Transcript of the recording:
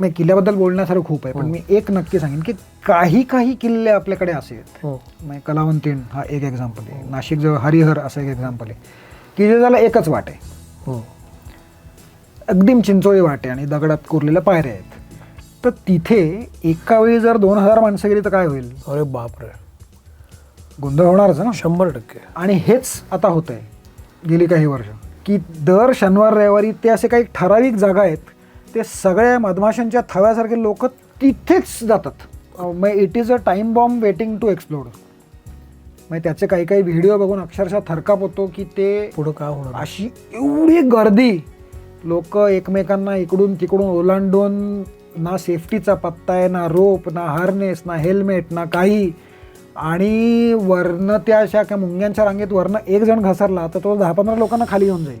म्हणजे किल्ल्याबद्दल बोलण्यासारखं खूप आहे पण मी एक नक्की सांगेन की काही काही किल्ले आपल्याकडे असे आहेत. हो. म्हणजे कलावंतीण हा एक एक्झाम्पल आहे. नाशिक जवळ हरिहर असं एक एक्झाम्पल आहे. की जे त्याला एकच वाट आहे. हो. अगदी चिंचोळी वाट आणि दगडात कोरलेल्या पायऱ्या आहेत. तर तिथे एका वेळी जर दोन हजार माणसं गेली तर काय होईल? अरे बापरे. गोंधळ होणारच ना? शंभर टक्के. आणि हेच आता होत आहे गेली काही वर्ष की दर शनिवार रविवारी ते असे काही ठराविक जागा आहेत ते सगळ्या मधमाशांच्या थव्यासारखे लोक तिथेच जातात. मग it is a time bomb waiting to explode मग त्याचे काही काही व्हिडिओ बघून अक्षरशः थरकाप होतो की ते पुढं काय होणार? अशी एवढी गर्दी लोक एकमेकांना इकडून तिकडून ओलांडून ना सेफ्टीचा पत्ता आहे ना रोप ना हार्नेस ना हेल्मेट ना काही. आणि वरनं त्या अशा काय मुंग्यांच्या रांगेत वरनं एक जण घसरला तर तो दहा पंधरा लोकांना खाली घेऊन जाईल.